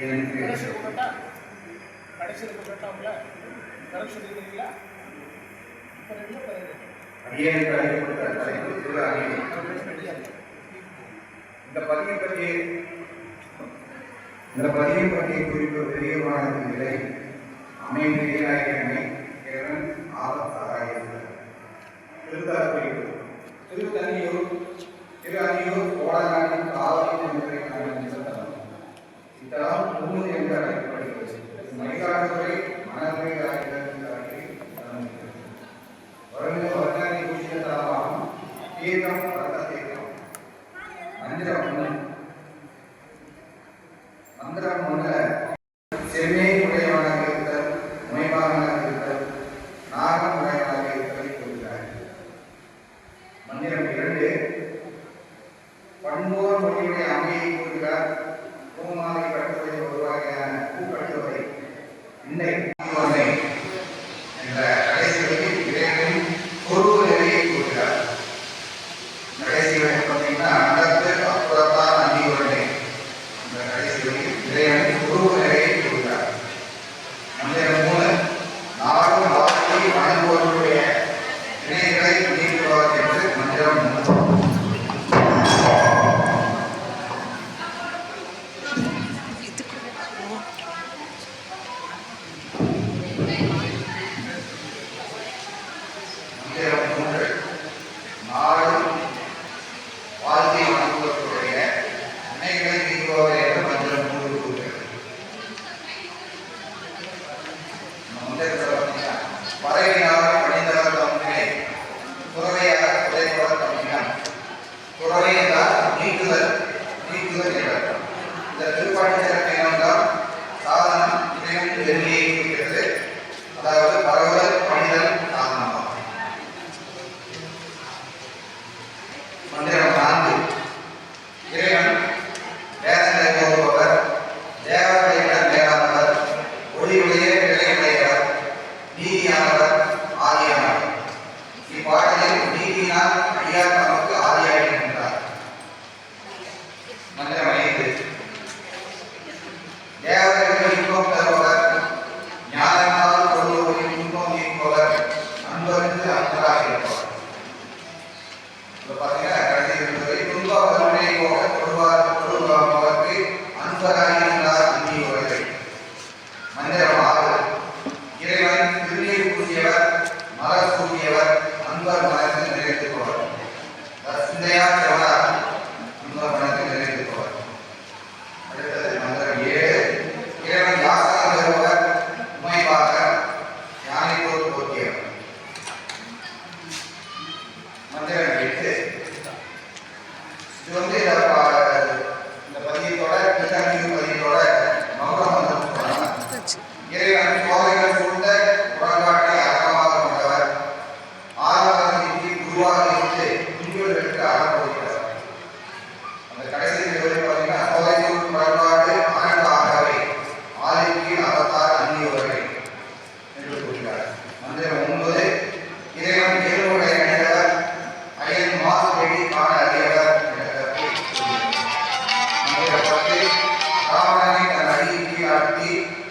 எனக்கு அடியனுக்கு அழைக்கப்பட்ட தலைப்பு திரு அடியன் இந்த பதிவை பற்றி இந்த பதிவை பற்றி குறிப்பு தெரியமான நிலை அமைந்த கீதம் பரதகீதம் மந்திரம் மந்திரம் ஒன்றுல சென்னை até Media திருநீர் பூசியவர் மலர் சூடியவர் அன்பர் மலர்ந்து நிறைவேற்றுபவர் சிந்தையார் ali.